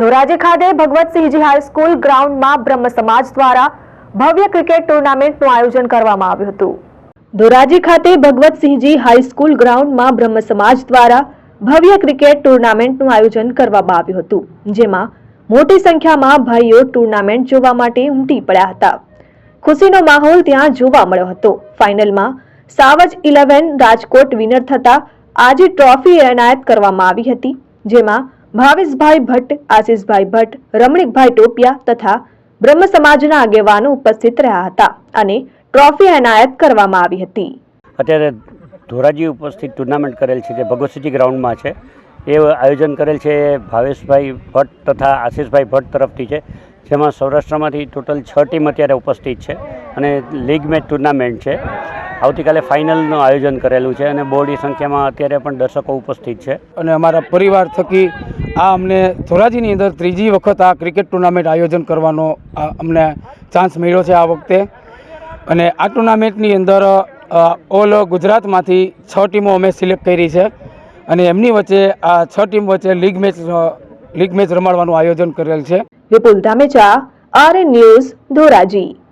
ધોરાજી ખાતે ભગવતસિંહજી હાઈસ્કૂલ ગ્રાઉન્ડમાં બ્રહ્મ સમાજ દ્વારા ભવ્ય ક્રિકેટ ટુર્નામેન્ટનું આયોજન કરવામાં આવ્યું હતું. ધોરાજી ખાતે ભગવતસિંહજી હાઈસ્કૂલ ગ્રાઉન્ડમાં બ્રહ્મ સમાજ દ્વારા ભવ્ય ક્રિકેટ ટુર્નામેન્ટનું આયોજન કરવામાં આવ્યું હતું, જેમાં મોટી સંખ્યામાં ભાઈઓ ટુર્નામેન્ટ જોવા માટે ઉમટી પડ્યા હતા. ખુશીનો માહોલ ત્યાં જોવા મળ્યો હતો. ફાઇનલમાં સાવજ ઇલેવન રાજકોટ વિનર થતા આજે ટ્રોફી એનાયત કરવામાં આવી હતી, જેમાં ભાવેશભાઈ ભટ્ટ આશીષભાઈ ભટ્ટ રમણીકભાઈ ટોપિયા તથા બ્રહ્મ સમાજના આગેવાનો ઉપસ્થિત રહ્યા હતા અને ટ્રોફી એનાયત કરવામાં આવી હતી. અત્યારે ધોરાજી ઉપસ્થિત ટુર્નામેન્ટ કરેલ છે જે ભગવતસિંહજી ગ્રાઉન્ડમાં છે. એ આયોજન કરેલ છે ભાવેશભાઈ ભટ્ટ તથા આશીષભાઈ ભટ્ટ તરફથી છે જેમાં સૌરાષ્ટ્રમાંથી ટોટલ છ ટીમ અત્યારે ઉપસ્થિત છે અને લીગ મેચ ટુર્નામેન્ટ છે. આવતીકાલે ફાઇનલનું આયોજન કરેલું છે અને બોડી સંખ્યામાં અત્યારે પણ દર્શકો ઉપસ્થિત છે. અને અમારા પરિવાર થકી આ અમને ધોરાજીની અંદર ત્રીજી વખત આ ક્રિકેટ ટુર્નામેન્ટ આયોજન કરવાનો અમને ચાન્સ મળ્યો છે આ વખતે. અને આ ટુર્નામેન્ટની અંદર ઓલ ગુજરાતમાંથી છ ટીમો અમે સિલેક્ટ કરી છે. અને એમની વચ્ચે આ છ ટીમ વચ્ચે લીગ મેચ લીગ મેચ રમાડવાનું આયોજન કરેલ છે. Vipul Dhamecha R news Dhoraji.